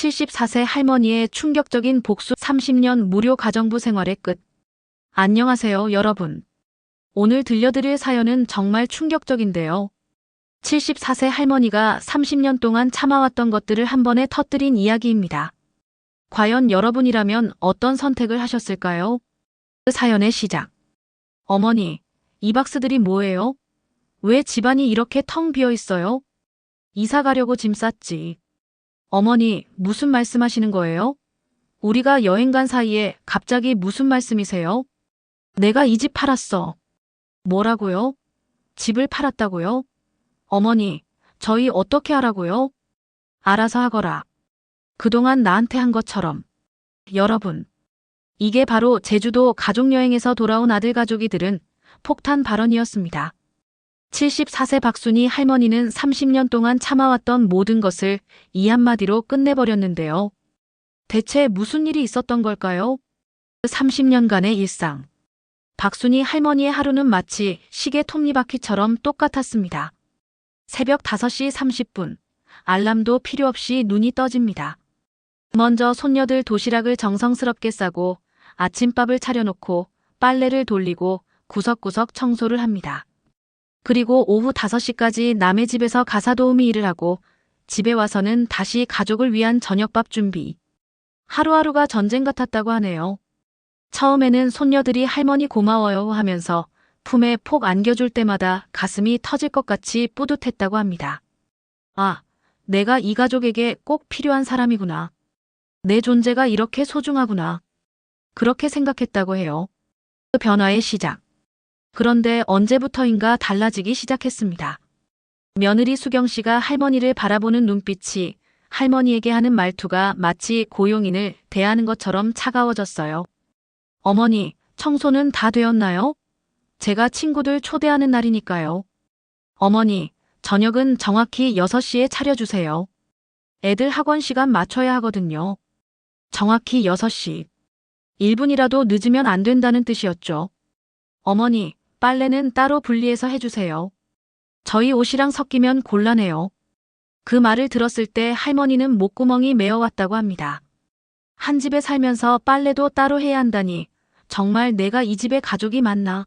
74세 할머니의 충격적인 복수 30년 무료 가정부 생활의 끝. 안녕하세요, 여러분. 오늘 들려드릴 사연은 정말 충격적인데요. 74세 할머니가 30년 동안 참아왔던 것들을 한 번에 터뜨린 이야기입니다. 과연 여러분이라면 어떤 선택을 하셨을까요? 그 사연의 시작. 어머니, 이 박스들이 뭐예요? 왜 집안이 이렇게 텅 비어 있어요? 이사 가려고 짐 쌌지. 어머니, 무슨 말씀하시는 거예요? 우리가 여행 간 사이에 갑자기 무슨 말씀이세요? 내가 이 집 팔았어. 뭐라고요? 집을 팔았다고요? 어머니, 저희 어떻게 하라고요? 알아서 하거라. 그동안 나한테 한 것처럼. 여러분, 이게 바로 제주도 가족여행에서 돌아온 아들 가족이 들은 폭탄 발언이었습니다. 74세 박순희 할머니는 30년 동안 참아왔던 모든 것을 이 한마디로 끝내버렸는데요. 대체 무슨 일이 있었던 걸까요? 30년간의 일상. 박순희 할머니의 하루는 마치 시계 톱니바퀴처럼 똑같았습니다. 새벽 5시 30분, 알람도 필요 없이 눈이 떠집니다. 먼저 손녀들 도시락을 정성스럽게 싸고 아침밥을 차려놓고 빨래를 돌리고 구석구석 청소를 합니다. 그리고 오후 5시까지 남의 집에서 가사 도우미 일을 하고 집에 와서는 다시 가족을 위한 저녁밥 준비. 하루하루가 전쟁 같았다고 하네요. 처음에는 손녀들이 할머니 고마워요 하면서 품에 폭 안겨줄 때마다 가슴이 터질 것 같이 뿌듯했다고 합니다. 아, 내가 이 가족에게 꼭 필요한 사람이구나. 내 존재가 이렇게 소중하구나. 그렇게 생각했다고 해요. 그 변화의 시작. 그런데 언제부터인가 달라지기 시작했습니다. 며느리 수경 씨가 할머니를 바라보는 눈빛이 할머니에게 하는 말투가 마치 고용인을 대하는 것처럼 차가워졌어요. 어머니, 청소는 다 되었나요? 제가 친구들 초대하는 날이니까요. 어머니, 저녁은 정확히 6시에 차려주세요. 애들 학원 시간 맞춰야 하거든요. 정확히 6시. 1분이라도 늦으면 안 된다는 뜻이었죠. 어머니, 빨래는 따로 분리해서 해주세요. 저희 옷이랑 섞이면 곤란해요. 그 말을 들었을 때 할머니는 목구멍이 메어왔다고 합니다. 한 집에 살면서 빨래도 따로 해야 한다니 정말 내가 이 집의 가족이 맞나?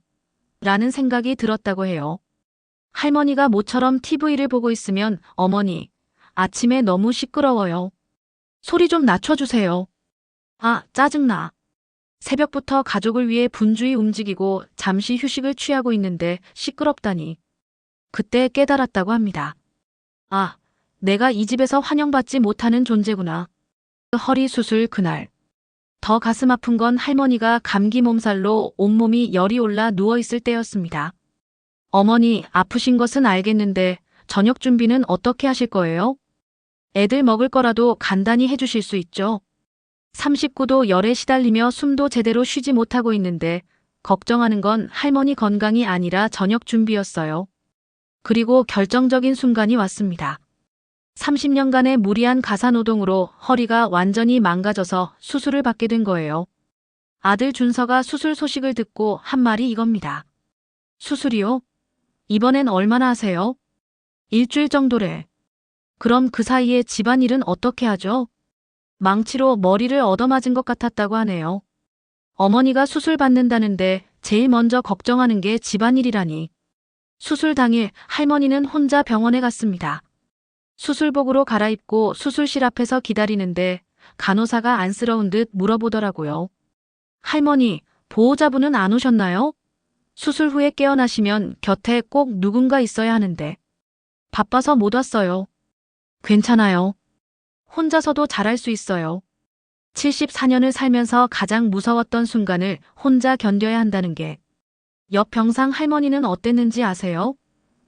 라는 생각이 들었다고 해요. 할머니가 모처럼 TV를 보고 있으면 어머니, 아침에 너무 시끄러워요. 소리 좀 낮춰주세요. 아, 짜증나. 새벽부터 가족을 위해 분주히 움직이고 잠시 휴식을 취하고 있는데 시끄럽다니. 그때 깨달았다고 합니다. 아, 내가 이 집에서 환영받지 못하는 존재구나. 허리 수술 그날. 더 가슴 아픈 건 할머니가 감기 몸살로 온몸이 열이 올라 누워있을 때였습니다. 어머니, 아프신 것은 알겠는데 저녁 준비는 어떻게 하실 거예요? 애들 먹을 거라도 간단히 해주실 수 있죠? 39도 열에 시달리며 숨도 제대로 쉬지 못하고 있는데 걱정하는 건 할머니 건강이 아니라 저녁 준비였어요. 그리고 결정적인 순간이 왔습니다. 30년간의 무리한 가사노동으로 허리가 완전히 망가져서 수술을 받게 된 거예요. 아들 준서가 수술 소식을 듣고 한 말이 이겁니다. 수술이요? 이번엔 얼마나 하세요? 일주일 정도래. 그럼 그 사이에 집안일은 어떻게 하죠? 망치로 머리를 얻어맞은 것 같았다고 하네요. 어머니가 수술 받는다는데 제일 먼저 걱정하는 게 집안일이라니. 수술 당일 할머니는 혼자 병원에 갔습니다. 수술복으로 갈아입고 수술실 앞에서 기다리는데 간호사가 안쓰러운 듯 물어보더라고요. 할머니, 보호자분은 안 오셨나요? 수술 후에 깨어나시면 곁에 꼭 누군가 있어야 하는데. 바빠서 못 왔어요. 괜찮아요. 혼자서도 잘할 수 있어요. 74년을 살면서 가장 무서웠던 순간을 혼자 견뎌야 한다는 게. 옆 병상 할머니는 어땠는지 아세요?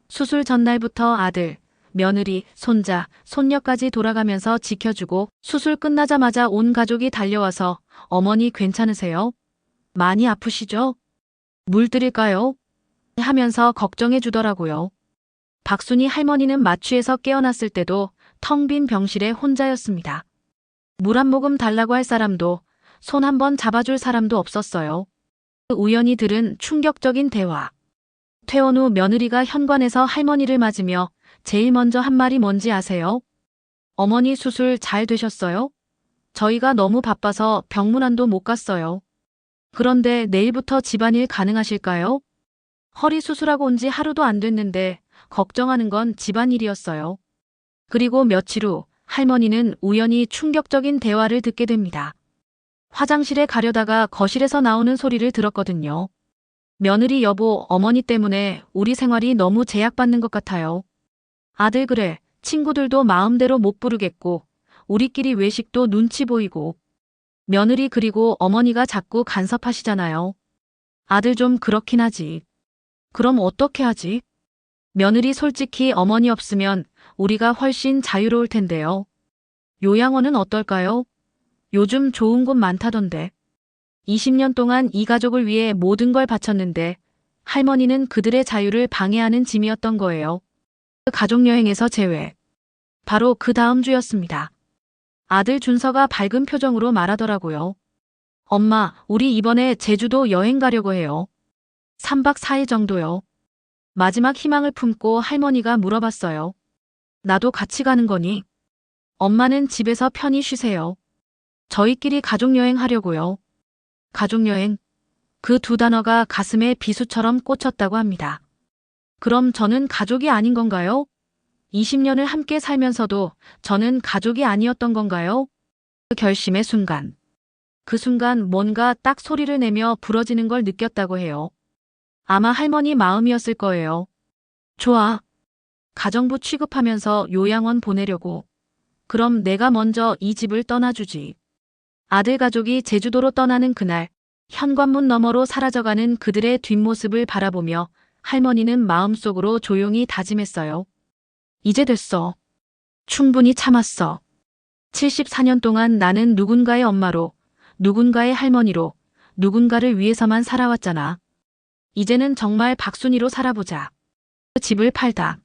수술 전날부터 아들, 며느리, 손자, 손녀까지 돌아가면서 지켜주고 수술 끝나자마자 온 가족이 달려와서 어머니 괜찮으세요? 많이 아프시죠? 물 드릴까요? 하면서 걱정해 주더라고요. 박순희 할머니는 마취에서 깨어났을 때도 텅 빈 병실에 혼자였습니다. 물 한 모금 달라고 할 사람도 손 한 번 잡아줄 사람도 없었어요. 우연히 들은 충격적인 대화. 퇴원 후 며느리가 현관에서 할머니를 맞으며 제일 먼저 한 말이 뭔지 아세요? 어머니 수술 잘 되셨어요? 저희가 너무 바빠서 병문안도 못 갔어요. 그런데 내일부터 집안일 가능하실까요? 허리 수술하고 온 지 하루도 안 됐는데 걱정하는 건 집안일이었어요. 그리고 며칠 후 할머니는 우연히 충격적인 대화를 듣게 됩니다. 화장실에 가려다가 거실에서 나오는 소리를 들었거든요. 며느리 여보, 어머니 때문에 우리 생활이 너무 제약받는 것 같아요. 아들 그래, 친구들도 마음대로 못 부르겠고, 우리끼리 외식도 눈치 보이고, 며느리 그리고 어머니가 자꾸 간섭하시잖아요. 아들 좀 그렇긴 하지. 그럼 어떻게 하지? 며느리 솔직히 어머니 없으면 우리가 훨씬 자유로울 텐데요. 요양원은 어떨까요? 요즘 좋은 곳 많다던데. 20년 동안 이 가족을 위해 모든 걸 바쳤는데 할머니는 그들의 자유를 방해하는 짐이었던 거예요. 가족여행에서 제외. 바로 그 다음 주였습니다. 아들 준서가 밝은 표정으로 말하더라고요. 엄마, 우리 이번에 제주도 여행 가려고 해요. 3박 4일 정도요. 마지막 희망을 품고 할머니가 물어봤어요. 나도 같이 가는 거니? 엄마는 집에서 편히 쉬세요. 저희끼리 가족여행 하려고요. 가족여행. 그 두 단어가 가슴에 비수처럼 꽂혔다고 합니다. 그럼 저는 가족이 아닌 건가요? 20년을 함께 살면서도 저는 가족이 아니었던 건가요? 그 결심의 순간. 그 순간 뭔가 딱 소리를 내며 부러지는 걸 느꼈다고 해요. 아마 할머니 마음이었을 거예요. 좋아. 가정부 취급하면서 요양원 보내려고. 그럼 내가 먼저 이 집을 떠나주지. 아들 가족이 제주도로 떠나는 그날, 현관문 너머로 사라져가는 그들의 뒷모습을 바라보며 할머니는 마음속으로 조용히 다짐했어요. 이제 됐어. 충분히 참았어. 74년 동안 나는 누군가의 엄마로, 누군가의 할머니로, 누군가를 위해서만 살아왔잖아. 이제는 정말 박순이로 살아보자. 집을 팔다.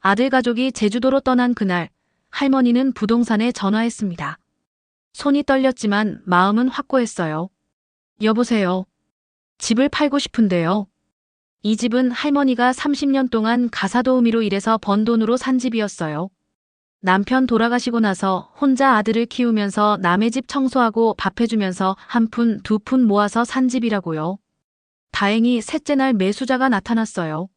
아들 가족이 제주도로 떠난 그날, 할머니는 부동산에 전화했습니다. 손이 떨렸지만 마음은 확고했어요. 여보세요. 집을 팔고 싶은데요. 이 집은 할머니가 30년 동안 가사도우미로 일해서 번 돈으로 산 집이었어요. 남편 돌아가시고 나서 혼자 아들을 키우면서 남의 집 청소하고 밥 해주면서 한 푼, 두 푼 모아서 산 집이라고요. 다행히 셋째 날 매수자가 나타났어요.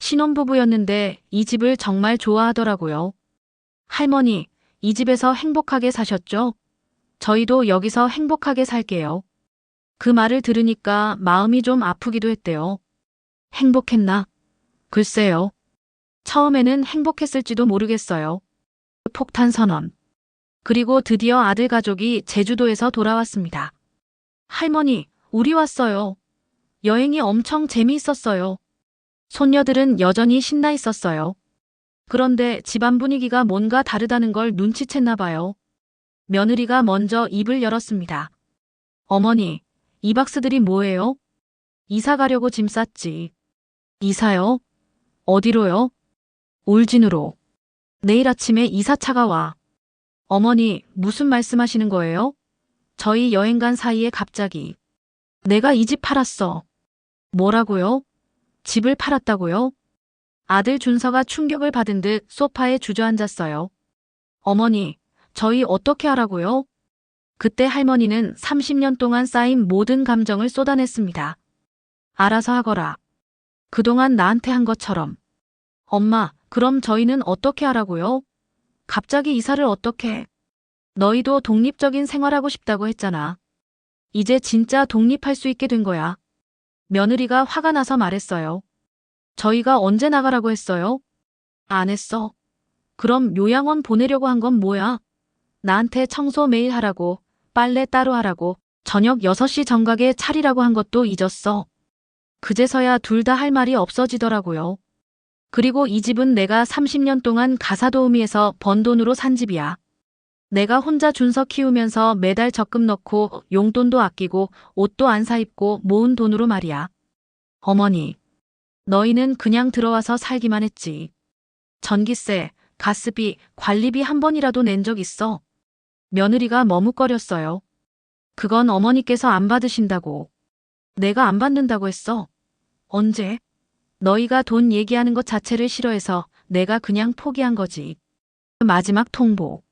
신혼부부였는데 이 집을 정말 좋아하더라고요. 할머니, 이 집에서 행복하게 사셨죠? 저희도 여기서 행복하게 살게요. 그 말을 들으니까 마음이 좀 아프기도 했대요. 행복했나? 글쎄요. 처음에는 행복했을지도 모르겠어요. 폭탄 선언. 그리고 드디어 아들 가족이 제주도에서 돌아왔습니다. 할머니, 우리 왔어요. 여행이 엄청 재미있었어요. 손녀들은 여전히 신나 있었어요. 그런데 집안 분위기가 뭔가 다르다는 걸 눈치챘나 봐요. 며느리가 먼저 입을 열었습니다. 어머니, 이 박스들이 뭐예요? 이사 가려고 짐 쌌지. 이사요? 어디로요? 울진으로. 내일 아침에 이사차가 와. 어머니, 무슨 말씀하시는 거예요? 저희 여행 간 사이에 갑자기. 내가 이 집 팔았어. 뭐라고요? 집을 팔았다고요? 아들 준서가 충격을 받은 듯 소파에 주저앉았어요. 어머니, 저희 어떻게 하라고요? 그때 할머니는 30년 동안 쌓인 모든 감정을 쏟아냈습니다. 알아서 하거라. 그동안 나한테 한 것처럼. 엄마, 그럼 저희는 어떻게 하라고요? 갑자기 이사를 어떻게? 너희도 독립적인 생활하고 싶다고 했잖아. 이제 진짜 독립할 수 있게 된 거야. 며느리가 화가 나서 말했어요. 저희가 언제 나가라고 했어요? 안 했어. 그럼 요양원 보내려고 한 건 뭐야? 나한테 청소 매일 하라고, 빨래 따로 하라고, 저녁 6시 정각에 차리라고 한 것도 잊었어. 그제서야 둘 다 할 말이 없어지더라고요. 그리고 이 집은 내가 30년 동안 가사도우미에서 번 돈으로 산 집이야. 내가 혼자 준서 키우면서 매달 적금 넣고 용돈도 아끼고 옷도 안 사입고 모은 돈으로 말이야. 어머니, 너희는 그냥 들어와서 살기만 했지. 전기세, 가스비, 관리비 한 번이라도 낸 적 있어. 며느리가 머뭇거렸어요. 그건 어머니께서 안 받으신다고. 내가 안 받는다고 했어. 언제? 너희가 돈 얘기하는 것 자체를 싫어해서 내가 그냥 포기한 거지. 마지막 통보.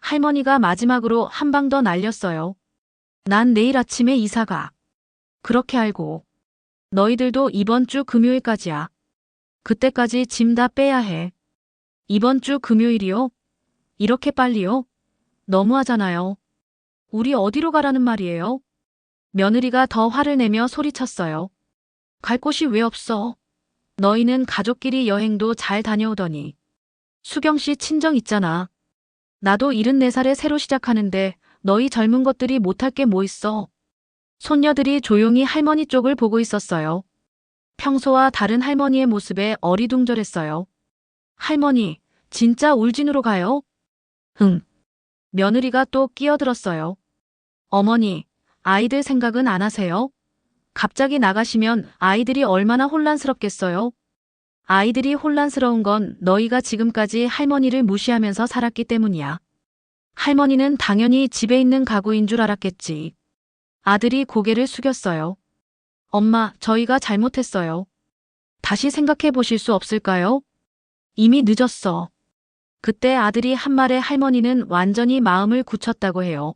할머니가 마지막으로 한 방 더 날렸어요. 난 내일 아침에 이사가. 그렇게 알고. 너희들도 이번 주 금요일까지야. 그때까지 짐 다 빼야 해. 이번 주 금요일이요? 이렇게 빨리요? 너무하잖아요. 우리 어디로 가라는 말이에요? 며느리가 더 화를 내며 소리쳤어요. 갈 곳이 왜 없어? 너희는 가족끼리 여행도 잘 다녀오더니. 수경 씨 친정 있잖아. 나도 74살에 새로 시작하는데 너희 젊은 것들이 못할 게 뭐 있어. 손녀들이 조용히 할머니 쪽을 보고 있었어요. 평소와 다른 할머니의 모습에 어리둥절했어요. 할머니, 진짜 울진으로 가요? 응. 며느리가 또 끼어들었어요. 어머니, 아이들 생각은 안 하세요? 갑자기 나가시면 아이들이 얼마나 혼란스럽겠어요? 아이들이 혼란스러운 건 너희가 지금까지 할머니를 무시하면서 살았기 때문이야. 할머니는 당연히 집에 있는 가구인 줄 알았겠지. 아들이 고개를 숙였어요. 엄마, 저희가 잘못했어요. 다시 생각해 보실 수 없을까요? 이미 늦었어. 그때 아들이 한 말에 할머니는 완전히 마음을 굳혔다고 해요.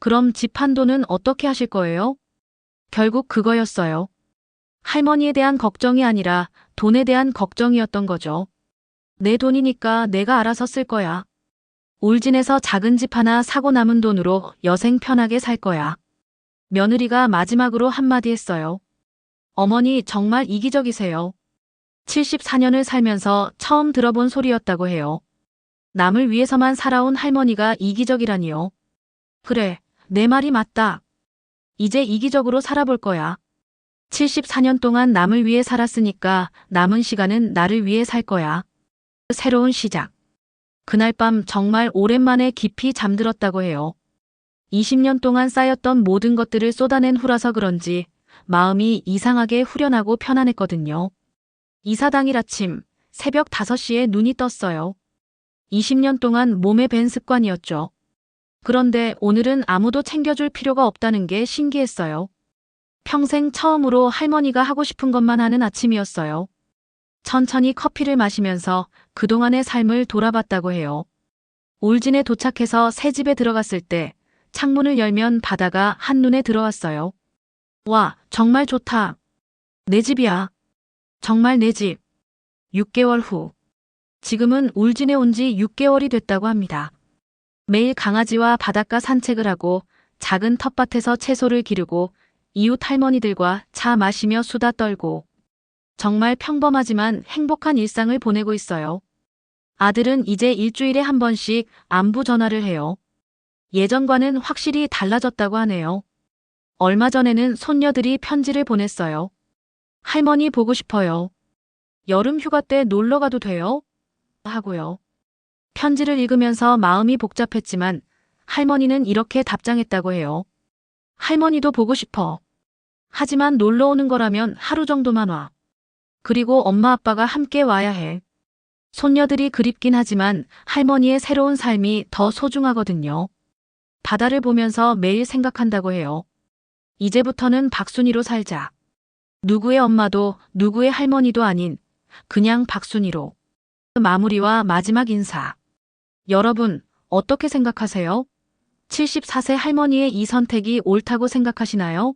그럼 집 한도는 어떻게 하실 거예요? 결국 그거였어요. 할머니에 대한 걱정이 아니라 돈에 대한 걱정이었던 거죠. 내 돈이니까 내가 알아서 쓸 거야. 울진에서 작은 집 하나 사고 남은 돈으로 여생 편하게 살 거야. 며느리가 마지막으로 한마디 했어요. 어머니 정말 이기적이세요. 74년을 살면서 처음 들어본 소리였다고 해요. 남을 위해서만 살아온 할머니가 이기적이라니요. 그래, 내 말이 맞다. 이제 이기적으로 살아볼 거야. 74년 동안 남을 위해 살았으니까 남은 시간은 나를 위해 살 거야. 새로운 시작. 그날 밤 정말 오랜만에 깊이 잠들었다고 해요. 20년 동안 쌓였던 모든 것들을 쏟아낸 후라서 그런지 마음이 이상하게 후련하고 편안했거든요. 이사 당일 아침 새벽 5시에 눈이 떴어요. 20년 동안 몸에 밴 습관이었죠. 그런데 오늘은 아무도 챙겨줄 필요가 없다는 게 신기했어요. 평생 처음으로 할머니가 하고 싶은 것만 하는 아침이었어요. 천천히 커피를 마시면서 그동안의 삶을 돌아봤다고 해요. 울진에 도착해서 새 집에 들어갔을 때 창문을 열면 바다가 한눈에 들어왔어요. 와, 정말 좋다. 내 집이야. 정말 내 집. 6개월 후. 지금은 울진에 온 지 6개월이 됐다고 합니다. 매일 강아지와 바닷가 산책을 하고 작은 텃밭에서 채소를 기르고 이웃 할머니들과 차 마시며 수다 떨고 정말 평범하지만 행복한 일상을 보내고 있어요. 아들은 이제 일주일에 한 번씩 안부 전화를 해요. 예전과는 확실히 달라졌다고 하네요. 얼마 전에는 손녀들이 편지를 보냈어요. 할머니 보고 싶어요. 여름 휴가 때 놀러 가도 돼요? 하고요. 편지를 읽으면서 마음이 복잡했지만 할머니는 이렇게 답장했다고 해요. 할머니도 보고 싶어. 하지만 놀러 오는 거라면 하루 정도만 와. 그리고 엄마 아빠가 함께 와야 해. 손녀들이 그립긴 하지만 할머니의 새로운 삶이 더 소중하거든요. 바다를 보면서 매일 생각한다고 해요. 이제부터는 박순이로 살자. 누구의 엄마도 누구의 할머니도 아닌 그냥 박순이로. 마무리와 마지막 인사. 여러분, 어떻게 생각하세요? 74세 할머니의 이 선택이 옳다고 생각하시나요?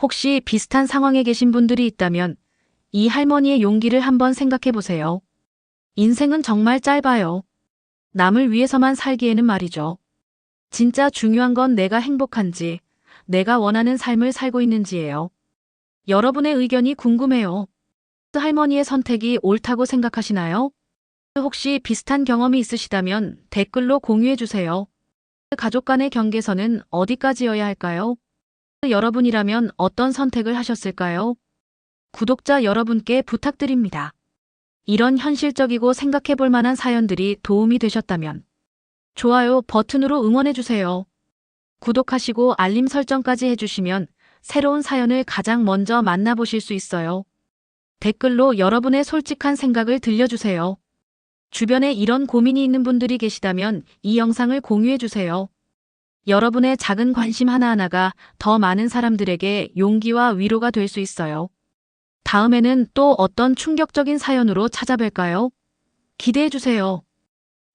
혹시 비슷한 상황에 계신 분들이 있다면 이 할머니의 용기를 한번 생각해 보세요. 인생은 정말 짧아요. 남을 위해서만 살기에는 말이죠. 진짜 중요한 건 내가 행복한지, 내가 원하는 삶을 살고 있는지예요. 여러분의 의견이 궁금해요. 할머니의 선택이 옳다고 생각하시나요? 혹시 비슷한 경험이 있으시다면 댓글로 공유해 주세요. 가족 간의 경계선은 어디까지여야 할까요? 여러분이라면 어떤 선택을 하셨을까요? 구독자 여러분께 부탁드립니다. 이런 현실적이고 생각해 볼 만한 사연들이 도움이 되셨다면 좋아요 버튼으로 응원해 주세요. 구독하시고 알림 설정까지 해주시면 새로운 사연을 가장 먼저 만나보실 수 있어요. 댓글로 여러분의 솔직한 생각을 들려주세요. 주변에 이런 고민이 있는 분들이 계시다면 이 영상을 공유해 주세요. 여러분의 작은 관심 하나하나가 더 많은 사람들에게 용기와 위로가 될 수 있어요. 다음에는 또 어떤 충격적인 사연으로 찾아뵐까요? 기대해 주세요.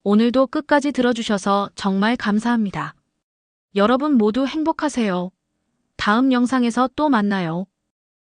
오늘도 끝까지 들어주셔서 정말 감사합니다. 여러분 모두 행복하세요. 다음 영상에서 또 만나요.